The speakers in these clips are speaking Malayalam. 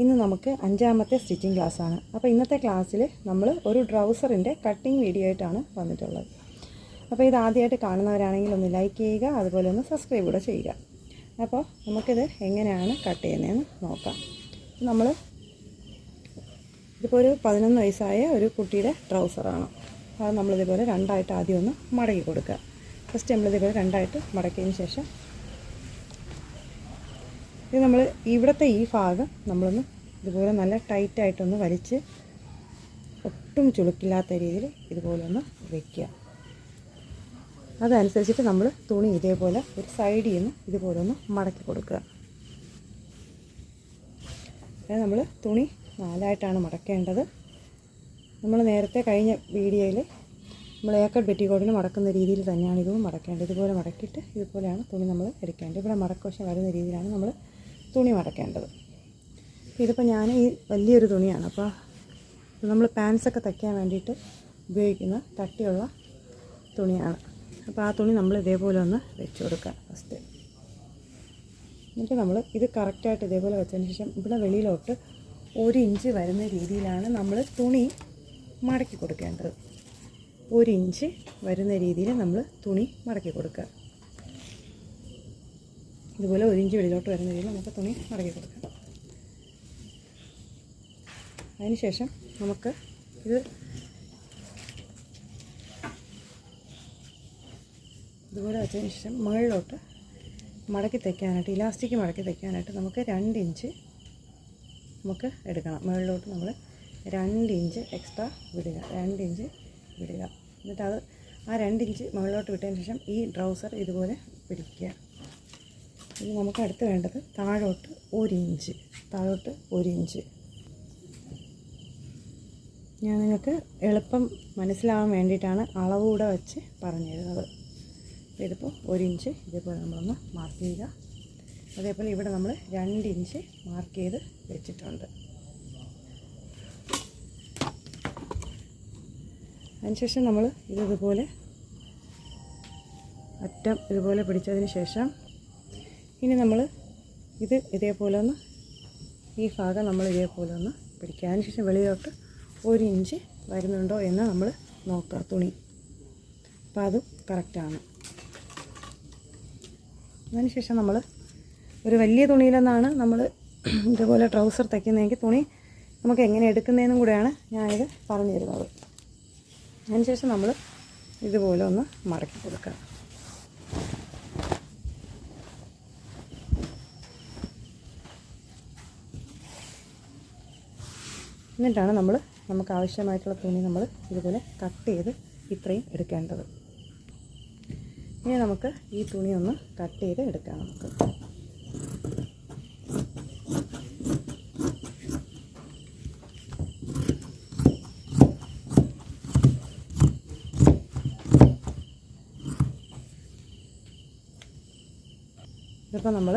ഇന്ന് നമുക്ക് അഞ്ചാമത്തെ സ്റ്റിച്ചിങ് ക്ലാസ്സാണ്. അപ്പോൾ ഇന്നത്തെ ക്ലാസ്സിൽ നമ്മൾ ഒരു ട്രൗസറിന്റെ കട്ടിങ് വീഡിയോ ആയിട്ടാണ് വന്നിട്ടുള്ളത്. അപ്പോൾ ഇത് ആദ്യമായിട്ട് കാണുന്നവരാണെങ്കിൽ ഒന്ന് ലൈക്ക് ചെയ്യുക അതുപോലെ ഒന്ന് സബ്സ്ക്രൈബ് കൂടെ ചെയ്യുക. അപ്പോൾ നമുക്കിത് എങ്ങനെയാണ് കട്ട് ചെയ്യുന്നതെന്ന് നോക്കാം. നമ്മൾ ഇതിപ്പോൾ ഒരു പതിനൊന്ന് വയസ്സായ ഒരു കുട്ടിയുടെ ട്രൗസറാണ്. അത് നമ്മളിതേപോലെ രണ്ടായിട്ട് ആദ്യം ഒന്ന് മടക്കി കൊടുക്കുക. ഫസ്റ്റ് നമ്മളിതേപോലെ രണ്ടായിട്ട് മടക്കിയതിന് ശേഷം ഇത് നമ്മൾ ഇവിടുത്തെ ഈ ഭാഗം നമ്മളൊന്ന് ഇതുപോലെ നല്ല ടൈറ്റായിട്ടൊന്ന് വലിച്ച് ഒട്ടും ചുളുക്കില്ലാത്ത രീതിയിൽ ഇതുപോലെ ഒന്ന് വയ്ക്കുക അതനുസരിച്ചിട്ട് നമ്മൾ തുണി ഇതേപോലെ ഒരു സൈഡിൽ നിന്ന് ഇതുപോലെ ഒന്ന് മടക്കി കൊടുക്കുക. അതായത് നമ്മൾ തുണി നാലായിട്ടാണ് മടക്കേണ്ടത്. നമ്മൾ നേരത്തെ കഴിഞ്ഞ വീഡിയോയിൽ നമ്മൾ ഏക്കർ പെറ്റിക്കോട്ടിന് മടക്കുന്ന രീതിയിൽ തന്നെയാണ് ഇതും മടക്കേണ്ടത്. ഇതുപോലെ മടക്കിയിട്ട് ഇതുപോലെയാണ് തുണി നമ്മൾ എടുക്കേണ്ടത്. ഇവിടെ മടക്കവശം വരുന്ന രീതിയിലാണ് നമ്മൾ തുണി മടക്കേണ്ടത്. ഇതിപ്പോൾ ഞാൻ ഈ വലിയൊരു തുണിയാണ്. അപ്പോൾ നമ്മൾ പാൻസൊക്കെ തയ്ക്കാൻ വേണ്ടിയിട്ട് ഉപയോഗിക്കുന്ന തട്ടിയുള്ള തുണിയാണ്. അപ്പോൾ ആ തുണി നമ്മൾ ഇതേപോലെ ഒന്ന് വെച്ച് കൊടുക്കുക ഫസ്റ്റ് എന്നിട്ട് നമ്മൾ ഇത് കറക്റ്റായിട്ട് ഇതേപോലെ വെച്ചതിന് ശേഷം ഇവിടെ വെളിയിലോട്ട് ഒരു ഇഞ്ച് വരുന്ന രീതിയിലാണ് നമ്മൾ തുണി മടക്കി കൊടുക്കേണ്ടത്. ഒരു ഇഞ്ച് വരുന്ന രീതിയിൽ നമ്മൾ തുണി മടക്കി കൊടുക്കുക. ഇതുപോലെ ഒരു ഇഞ്ച് വെളിയിലോട്ട് വരുന്ന രീതിയിൽ നമുക്ക് തുണി മടക്കി കൊടുക്കാം. അതിനുശേഷം നമുക്ക് ഇത് ഇതുപോലെ വെച്ചതിന് ശേഷം മുകളിലോട്ട് മടക്കി തയ്ക്കാനായിട്ട് ഇലാസ്റ്റിക് മടക്കി തയ്ക്കാനായിട്ട് നമുക്ക് രണ്ട് ഇഞ്ച് നമുക്ക് എടുക്കണം. മുകളിലോട്ട് നമ്മൾ രണ്ട് ഇഞ്ച് എക്സ്ട്രാ വിടുക. രണ്ട് ഇഞ്ച് വിടുക. എന്നിട്ട് അത് ആ രണ്ട് ഇഞ്ച് മുകളിലോട്ട് വിട്ടതിന് ശേഷം ഈ ട്രൗസർ ഇതുപോലെ പിടിക്കുക. ഇനി നമുക്ക് അടുത്ത് വേണ്ടത് താഴോട്ട് ഒരു ഇഞ്ച്. താഴോട്ട് ഒരു ഇഞ്ച്. ഞാൻ നിങ്ങൾക്ക് എളുപ്പം മനസ്സിലാവാൻ വേണ്ടിയിട്ടാണ് അളവ് കൂടെ വെച്ച് പറഞ്ഞു തരുന്നത് ഇതിപ്പോൾ ഒരു ഇഞ്ച്. ഇതേപോലെ നമ്മളൊന്ന് മാർക്ക് ചെയ്യുക. അതേപോലെ ഇവിടെ നമ്മൾ രണ്ട് ഇഞ്ച് മാർക്ക് ചെയ്ത് വെച്ചിട്ടുണ്ട്. അതിനുശേഷം നമ്മൾ ഇത് ഇതുപോലെ അറ്റം ഇതുപോലെ പിടിച്ചതിന് ശേഷം ഇനി നമ്മൾ ഇത് ഇതേപോലെ ഒന്ന് ഈ ഭാഗം നമ്മൾ ഇതേപോലെ ഒന്ന് പിടിക്കുക അതിനുശേഷം വെളിയിലോട്ട് ഒരു ഇഞ്ച് വരുന്നുണ്ടോ എന്ന് നമ്മൾ നോക്കുക. തുണി. അപ്പോൾ അതും കറക്റ്റാണ് അതിനുശേഷം നമ്മൾ ഒരു വലിയ തുണിയിലെന്നാണ് നമ്മൾ ഇതുപോലെ ട്രൗസർ തയ്ക്കുന്നതെങ്കിൽ തുണി നമുക്ക് എങ്ങനെ എടുക്കുന്നതെന്നും കൂടെയാണ് ഞാനിത് പറഞ്ഞു തരുന്നത് അതിനുശേഷം നമ്മൾ ഇതുപോലെ ഒന്ന് മടക്കി കൊടുക്കുക. എന്നിട്ടാണ് നമ്മൾ നമുക്ക് ആവശ്യമായിട്ടുള്ള തുണി നമ്മൾ ഇതുപോലെ കട്ട് ചെയ്ത് ഇത്രയും എടുക്കേണ്ടത്. ഇനി നമുക്ക് ഈ തുണി ഒന്ന് കട്ട് ചെയ്ത് എടുക്കാം നമുക്ക്. ഇതിപ്പോൾ നമ്മൾ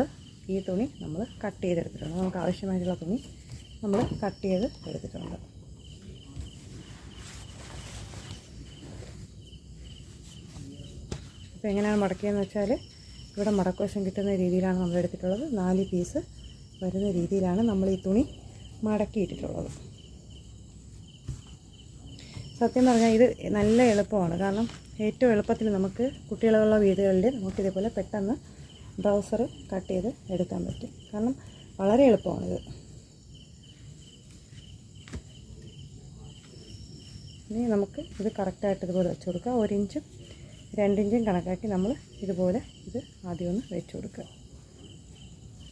ഈ തുണി നമ്മൾ കട്ട് ചെയ്തെടുത്തിട്ടുണ്ട്. നമുക്ക് ആവശ്യമായിട്ടുള്ള തുണി നമ്മൾ കട്ട് ചെയ്ത് എടുത്തിട്ടുണ്ട്. അപ്പോൾ എങ്ങനെയാണ് മടക്കിയതെന്ന് വെച്ചാൽ ഇവിടെ മടക്കവശം കിട്ടുന്ന രീതിയിലാണ് നമ്മൾ എടുത്തിട്ടുള്ളത്. നാല് പീസ് വരുന്ന രീതിയിലാണ് നമ്മൾ ഈ തുണി മടക്കിയിട്ടിട്ടുള്ളത്. സത്യം പറഞ്ഞാൽ ഇത് നല്ല എളുപ്പമാണ്. കാരണം ഏറ്റവും എളുപ്പത്തിൽ നമുക്ക് കുട്ടികളുള്ള വീടുകളിൽ നമുക്കിതേപോലെ പെട്ടെന്ന് ബ്രൗസർ കട്ട് ചെയ്ത് എടുക്കാൻ പറ്റും. കാരണം വളരെ എളുപ്പമാണിത്. ഇനി നമുക്ക് ഇത് കറക്റ്റായിട്ട് ഇതുപോലെ വെച്ച് കൊടുക്കുക ഒരിഞ്ചും രണ്ടിഞ്ചും കണക്കാക്കി നമ്മൾ ഇതുപോലെ ഇത് ആദ്യം ഒന്ന് വെച്ച് കൊടുക്കുക.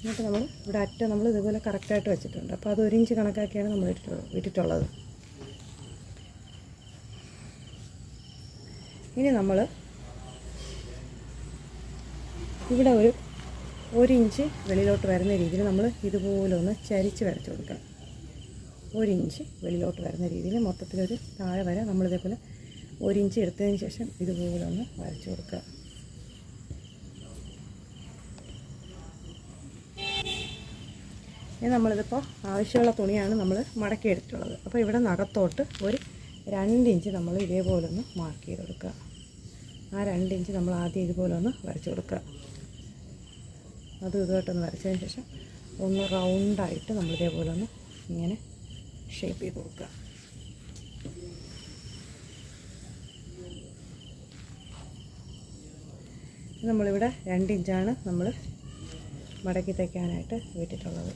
എന്നിട്ട് നമ്മൾ ഇവിടെ അറ്റം നമ്മൾ ഇതുപോലെ കറക്റ്റായിട്ട് വെച്ചിട്ടുണ്ട്. അപ്പോൾ അത് ഒരിഞ്ച് കണക്കാക്കിയാണ് നമ്മൾ ഇട്ടിട്ടുള്ളത്. ഇനി നമ്മൾ ഇവിടെ ഒരു ഒരു ഇഞ്ച് വെളിയിലോട്ട് വരുന്ന രീതിയിൽ നമ്മൾ ഇതുപോലെ ഒന്ന് ചരിച്ച് വരച്ച് കൊടുക്കണം. ഒരു ഇഞ്ച് വെളിയിലോട്ട് വരുന്ന രീതിയിൽ മൊത്തത്തിലൊരു താഴെ വരെ നമ്മളിതേപോലെ ഒരിഞ്ച് എടുത്തതിന് ശേഷം ഇതുപോലെ ഒന്ന് വരച്ചു കൊടുക്കുക. ഇനി നമ്മളിതിപ്പോൾ ആവശ്യമുള്ള തുണിയാണ് നമ്മൾ മടക്കി എടുത്തിട്ടുള്ളത്. അപ്പോൾ ഇവിടെ നഖത്തോട്ട് ഒരു രണ്ടിഞ്ച് നമ്മൾ ഇതേപോലെ ഒന്ന് മാർക്ക് ചെയ്ത് കൊടുക്കുക ആ രണ്ടിഞ്ച് നമ്മൾ ആദ്യം ഇതുപോലെ ഒന്ന് വരച്ച് കൊടുക്കുക. അത് ഇതുമായിട്ടൊന്ന് വരച്ചതിന് ശേഷം ഒന്ന് റൗണ്ടായിട്ട് നമ്മൾ ഇതേപോലെ ഒന്ന് ഇങ്ങനെ ഷേപ്പ് ചെയ്ത് കൊടുക്കുക നമ്മളിവിടെ രണ്ട് ഇഞ്ചാണ് നമ്മൾ മടക്കി തയ്ക്കാനായിട്ട് വിട്ടിട്ടുള്ളത്.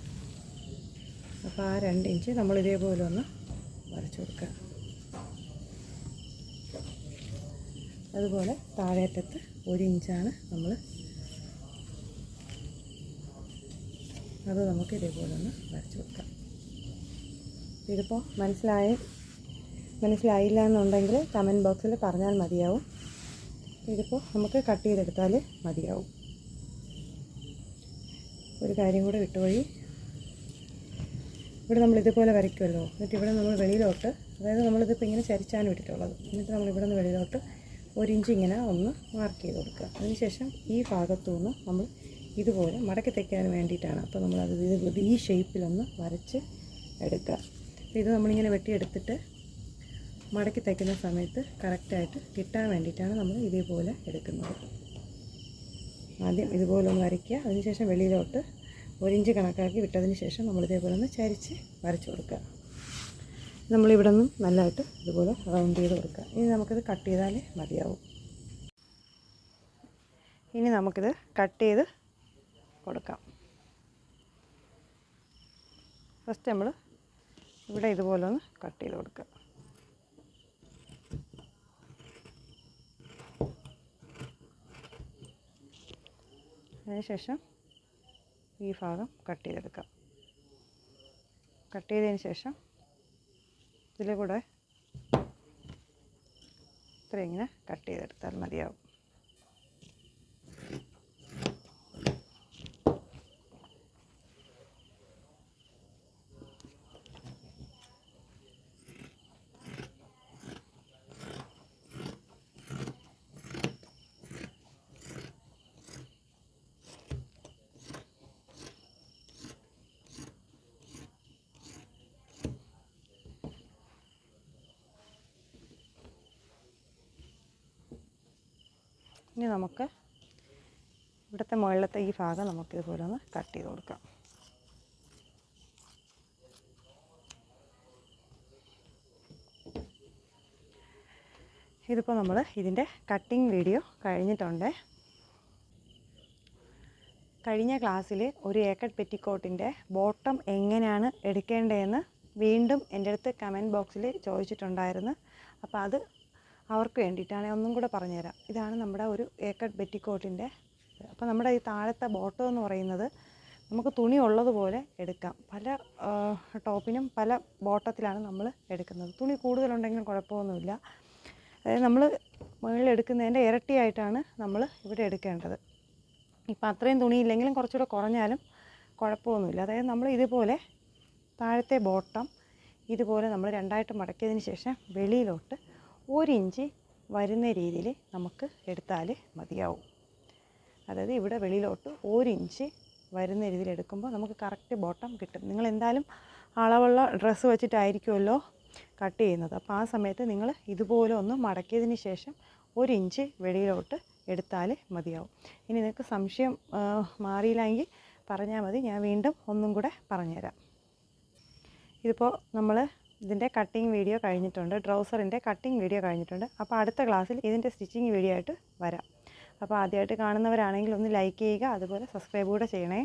അപ്പോൾ ആ രണ്ട് ഇഞ്ച് നമ്മൾ ഇതേപോലെ ഒന്ന് വരച്ചു കൊടുക്കുക. അതുപോലെ താഴേറ്റത്ത് ഒരു ഇഞ്ചാണ് നമ്മൾ അത് നമുക്ക് ഇതേപോലെ ഒന്ന് വരച്ചു കൊടുക്കാം. ഇതിപ്പോൾ മനസ്സിലായി മനസ്സിലായില്ല എന്നുണ്ടെങ്കിൽ കമന്റ് ബോക്സിൽ പറഞ്ഞാൽ മതിയാവും. ഇതിപ്പോൾ നമുക്ക് കട്ട് ചെയ്തെടുത്താൽ മതിയാവും. ഒരു കാര്യം കൂടെ വിട്ടുപോയി. ഇവിടെ നമ്മൾ ഇതുപോലെ വരയ്ക്കുമല്ലോ. എന്നിട്ട് ഇവിടെ നമ്മൾ വെളിയിലോട്ട് അതായത് നമ്മളിതിപ്പോൾ ഇങ്ങനെ ചരിച്ചാണ് വിട്ടിട്ടുള്ളത്. എന്നിട്ട് നമ്മൾ ഇവിടെ നിന്ന് വെളിയിലോട്ട് ഒരു ഇഞ്ച് ഇങ്ങനെ ഒന്ന് മാർക്ക് ചെയ്ത് കൊടുക്കുക. അതിനുശേഷം ഈ ഭാഗത്തു നിന്ന് നമ്മൾ ഇതുപോലെ മടക്കി തയ്ക്കാൻ വേണ്ടിയിട്ടാണ്. അപ്പോൾ നമ്മളത് ഈ ഷേപ്പിലൊന്ന് വരച്ച് എടുക്കുക. ഇത് നമ്മളിങ്ങനെ വെട്ടിയെടുത്തിട്ട് മടക്കി തയ്ക്കുന്ന സമയത്ത് കറക്റ്റായിട്ട് കിട്ടാൻ വേണ്ടിയിട്ടാണ് നമ്മൾ ഇതേപോലെ എടുക്കുന്നത്. ആദ്യം ഇതുപോലെ ഒന്ന് വരയ്ക്കുക. അതിനുശേഷം വെളിയിലോട്ട് ഒരിഞ്ച് കണക്കാക്കി വിട്ടതിന് ശേഷം നമ്മൾ ഇതേപോലെ ഒന്ന് ചരിച്ച് വരച്ച് കൊടുക്കുക. നമ്മളിവിടെ നിന്നും നല്ലതായിട്ട് ഇതുപോലെ റൗണ്ട് ചെയ്ത് കൊടുക്കുക. ഇനി നമുക്കിത് കട്ട് ചെയ്താലേ മതിയാവും. ഇനി നമുക്കിത് കട്ട് ചെയ്ത് കൊടുക്കാം. ഫസ്റ്റ് നമ്മൾ ഇവിടെ ഇതുപോലെ ഒന്ന് കട്ട് ചെയ്ത് കൊടുക്കുക അതിനുശേഷം ഈ ഭാഗം കട്ട് ചെയ്തെടുക്കാം. കട്ട് ചെയ്തതിന് ശേഷം ഇതിൽ കൂടെ ഇത്ര ഇങ്ങനെ കട്ട് ചെയ്തെടുത്താൽ മതിയാവും. ഇനി നമുക്ക് ഇവിടുത്തെ മുകളിലത്തെ ഈ ഭാഗം നമുക്ക് ഇതുപോലെ ഒന്ന് കട്ട് ചെയ്ത് കൊടുക്കാം. ഇതിപ്പോൾ നമ്മൾ ഇതിന്റെ കട്ടിങ് വീഡിയോ കഴിഞ്ഞിട്ടുണ്ട്. കഴിഞ്ഞ ക്ലാസ്സിൽ ഒരു ഏക്കഡ് പെറ്റിക്കോട്ടിന്റെ ബോട്ടം എങ്ങനെയാണ് എടുക്കേണ്ടതെന്ന് വീണ്ടും എന്റെ അടുത്ത് കമന്റ് ബോക്സിൽ ചോദിച്ചിട്ടുണ്ടായിരുന്നു. അപ്പോൾ അത് അവർക്ക് വേണ്ടിയിട്ടാണ്. ഒന്നും കൂടെ പറഞ്ഞുതരാം. ഇതാണ് നമ്മുടെ ഒരു ഏക്കഡ് ബെറ്റിക്കോട്ടിന്റെ അപ്പോൾ നമ്മുടെ ഈ താഴത്തെ ബോട്ടം എന്ന് പറയുന്നത് നമുക്ക് തുണി ഉള്ളതുപോലെ എടുക്കാം. പല ടോപ്പിനും പല ബോട്ടത്തിലാണ് നമ്മൾ എടുക്കുന്നത്. തുണി കൂടുതലുണ്ടെങ്കിലും കുഴപ്പമൊന്നുമില്ല. അതായത് നമ്മൾ മുകളിൽ എടുക്കുന്നതിന്റെ ഇരട്ടിയായിട്ടാണ് നമ്മൾ ഇവിടെ എടുക്കേണ്ടത്. ഇപ്പം അത്രയും തുണിയില്ലെങ്കിലും കുറച്ചുകൂടെ കുറഞ്ഞാലും കുഴപ്പമൊന്നുമില്ല. അതായത് നമ്മൾ ഇതുപോലെ താഴത്തെ ബോട്ടം ഇതുപോലെ നമ്മൾ രണ്ടായിട്ട് മടക്കിയതിന് ശേഷം വെളിയിലോട്ട് ഒരു ഇഞ്ച് വരുന്ന രീതിയിൽ നമുക്ക് എടുത്താൽ മതിയാവും. അതായത് ഇവിടെ വെളിയിലോട്ട് ഒരു ഇഞ്ച് വരുന്ന രീതിയിൽ എടുക്കുമ്പോൾ നമുക്ക് കറക്റ്റ് ബോട്ടം കിട്ടും. നിങ്ങൾ എന്തായാലും അളവുള്ള ഡ്രസ്സ് വെച്ചിട്ടായിരിക്കുമല്ലോ കട്ട് ചെയ്യുന്നത്. അപ്പോൾ ആ സമയത്ത് നിങ്ങൾ ഇതുപോലെ ഒന്ന് മടക്കിയതിന് ശേഷം ഒരു ഇഞ്ച് വെളിയിലോട്ട് എടുത്താൽ മതിയാവും. ഇനി നിങ്ങൾക്ക് സംശയം മാറിയില്ലെങ്കിൽ പറഞ്ഞാൽ മതി. ഞാൻ വീണ്ടും ഒന്നും കൂടെ പറഞ്ഞുതരാം. ഇതിപ്പോൾ നമ്മൾ ഇതിന്റെ കട്ടിങ് വീഡിയോ കഴിഞ്ഞിട്ടുണ്ട്. ട്രൗസറിന്റെ കട്ടിങ് വീഡിയോ കഴിഞ്ഞിട്ടുണ്ട്. അപ്പോൾ അടുത്ത ക്ലാസ്സിൽ ഇതിന്റെ സ്റ്റിച്ചിങ് വീഡിയോ ആയിട്ട് വരാം. അപ്പോൾ ആദ്യമായിട്ട് കാണുന്നവരാണെങ്കിൽ ഒന്ന് ലൈക്ക് ചെയ്യുക അതുപോലെ സബ്സ്ക്രൈബ് കൂടെ ചെയ്യണേ.